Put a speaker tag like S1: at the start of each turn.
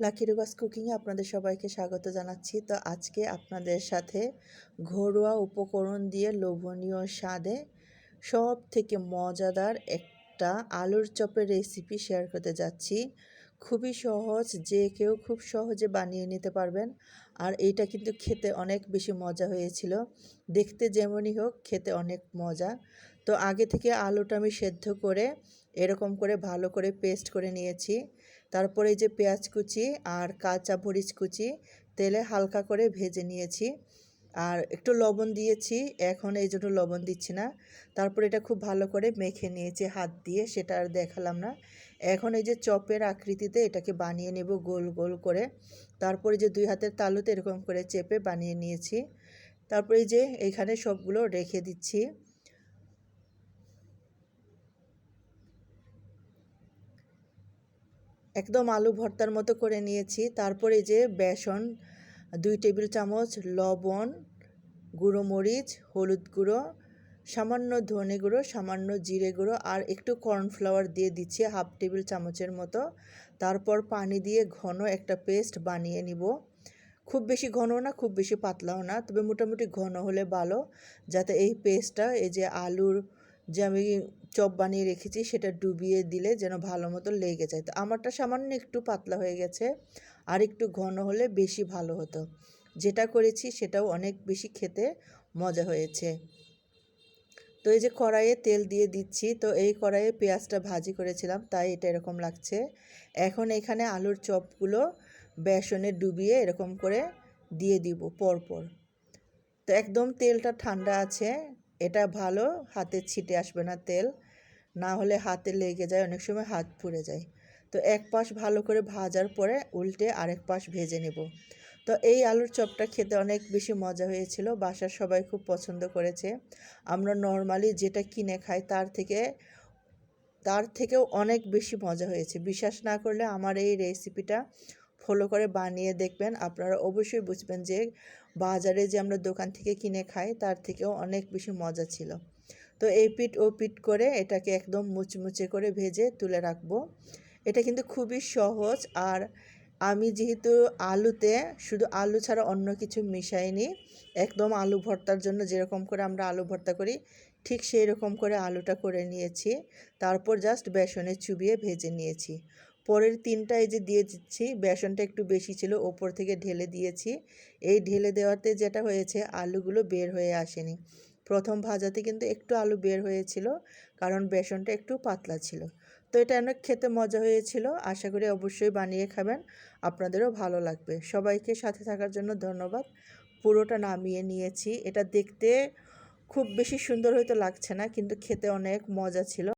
S1: Lucky রুবাস কুকিংয়ে আপনাদের সবাইকে স্বাগত জানাচ্ছি। তো আজকে আপনাদের সাথে ঘরোয়া উপকরণ দিয়ে লোভনীয় স্বাদে সব থেকে মজাদার একটা আলুর চপের রেসিপি শেয়ার করতে যাচ্ছি। খুবই সহজ, যে কেউ খুব সহজে বানিয়ে নিতে পারবেন। আর এইটা কিন্তু খেতে অনেক বেশি মজা হয়েছিল। দেখতে যেমনই হোক, খেতে অনেক মজা। তো আগে থেকে আলুটা আমি সেদ্ধ করে এরকম করে ভালো করে পেস্ট করে নিয়েছি। তারপরে যে পেঁয়াজ কুচি আর কাঁচা মরিচ কুচি, তেলে হালকা করে ভেজে নিয়েছি। আর একটু লবণ দিয়েছি, এখন এই জন্য লবণ দিচ্ছি না। তারপর এটা খুব ভালো করে মেখে নিয়েছি, হাত দিয়ে, সেটা আর দেখালাম না। এখন এই যে চপের আকৃতিতে এটাকে বানিয়ে নেব গোল গোল করে। তারপরে যে দুই হাতের তালুতে এরকম করে চেপে বানিয়ে নিয়েছি। তারপরে যে এখানে সবগুলো রেখে দিচ্ছি। একদম আলু ভর্তার মতো করে নিয়েছি। তারপরে যে বেসন, দুই টেবিল চামচ লবণ, গুঁড়ো মরিচ, হলুদ গুঁড়ো, সামান্য ধনে গুঁড়ো, সামান্য জিরে গুঁড়ো আর একটু কর্নফ্লাওয়ার দিয়ে দিচ্ছি হাফ টেবিল চামচের মতো। তারপর পানি দিয়ে ঘন একটা পেস্ট বানিয়ে নিব। খুব বেশি ঘন না, খুব বেশি পাতলাও না, তবে মোটামুটি ঘন হলে ভালো, যাতে এই পেস্টটা, এই যে আলুর যে আমি চপ বানিয়ে রেখেছি সেটা ডুবিয়ে দিলে যেন ভালো মতো লেগে যায়। তো আমারটা সামান্য একটু পাতলা হয়ে গেছে আর একটু ঘন হলে বেশি ভালো হতো। যেটা করেছি সেটাও অনেক বেশি খেতে মজা হয়েছে। তো এই যে কড়াইয়ে তেল দিয়ে দিচ্ছি, তো এই কড়াইয়ে পেঁয়াজটা ভাজি করেছিলাম, তাই এটা এরকম লাগছে। এখন এখানে আলুর চপগুলো বেসনে ডুবিয়ে এরকম করে দিয়ে দিব পরপর। তো একদম তেলটা ঠান্ডা আছে এটা ভালো, হাতে ছিটে আসবে না তেল। না হলে হাতে লেগে যায়, অনেক সময় হাত পুড়ে যায়। তো এক পাশ ভালো করে ভাজার পরে উল্টে আরেক পাশ ভেজে নেব। তো এই আলুর চপটা খেতে অনেক বেশি মজা হয়েছিল, বাসার সবাই খুব পছন্দ করেছে। আমরা নর্মালি যেটা কিনে খাই তার থেকে, তার থেকেও অনেক বেশি মজা হয়েছে। বিশ্বাস না করলে আমার এই রেসিপিটা ফলো করে বানিয়ে দেখবেন, আপনারা অবশ্যই বুঝবেন যে বাজারে যে আমরা দোকান থেকে কিনে খাই, তার থেকেও অনেক বেশি মজা ছিল। তো এই পিঠ, ও পিঠ করে এটাকে একদম মুচমুচে করে ভেজে তুলে রাখব। এটা কিন্তু খুবই সহজ আর আমি যেহেতু আলুতে শুধু আলু ছাড়া অন্য কিছু মিশাইনি, একদম আলু ভর্তার জন্য যেরকম করে আমরা আলু ভর্তা করি, ঠিক সেই রকম করে আলুটা করে নিয়েছি। তারপর জাস্ট বেসনে চুবিয়ে ভেজে নিয়েছি। পরের তিনটা এই যে দিয়ে দিচ্ছি, বেসনটা একটু বেশি ছিল, ওপর থেকে ঢেলে দিয়েছি। এই ঢেলে দেওয়াতে যেটা হয়েছে, আলুগুলো বের হয়ে আসেনি। প্রথম ভাজাতে কিন্তু একটু আলু বের হয়েছিল, কারণ বেসনটা একটু পাতলা ছিল। তো এটা অনেক খেতে মজা হয়েছিল, আশা করি অবশ্যই বানিয়ে খাবেন, আপনাদেরও ভালো লাগবে। সবাইকে সাথে থাকার জন্য ধন্যবাদ। পুরোটা নামিয়ে নিয়েছি। এটা দেখতে খুব বেশি সুন্দর হয়তো লাগছে না, কিন্তু খেতে অনেক মজা ছিল।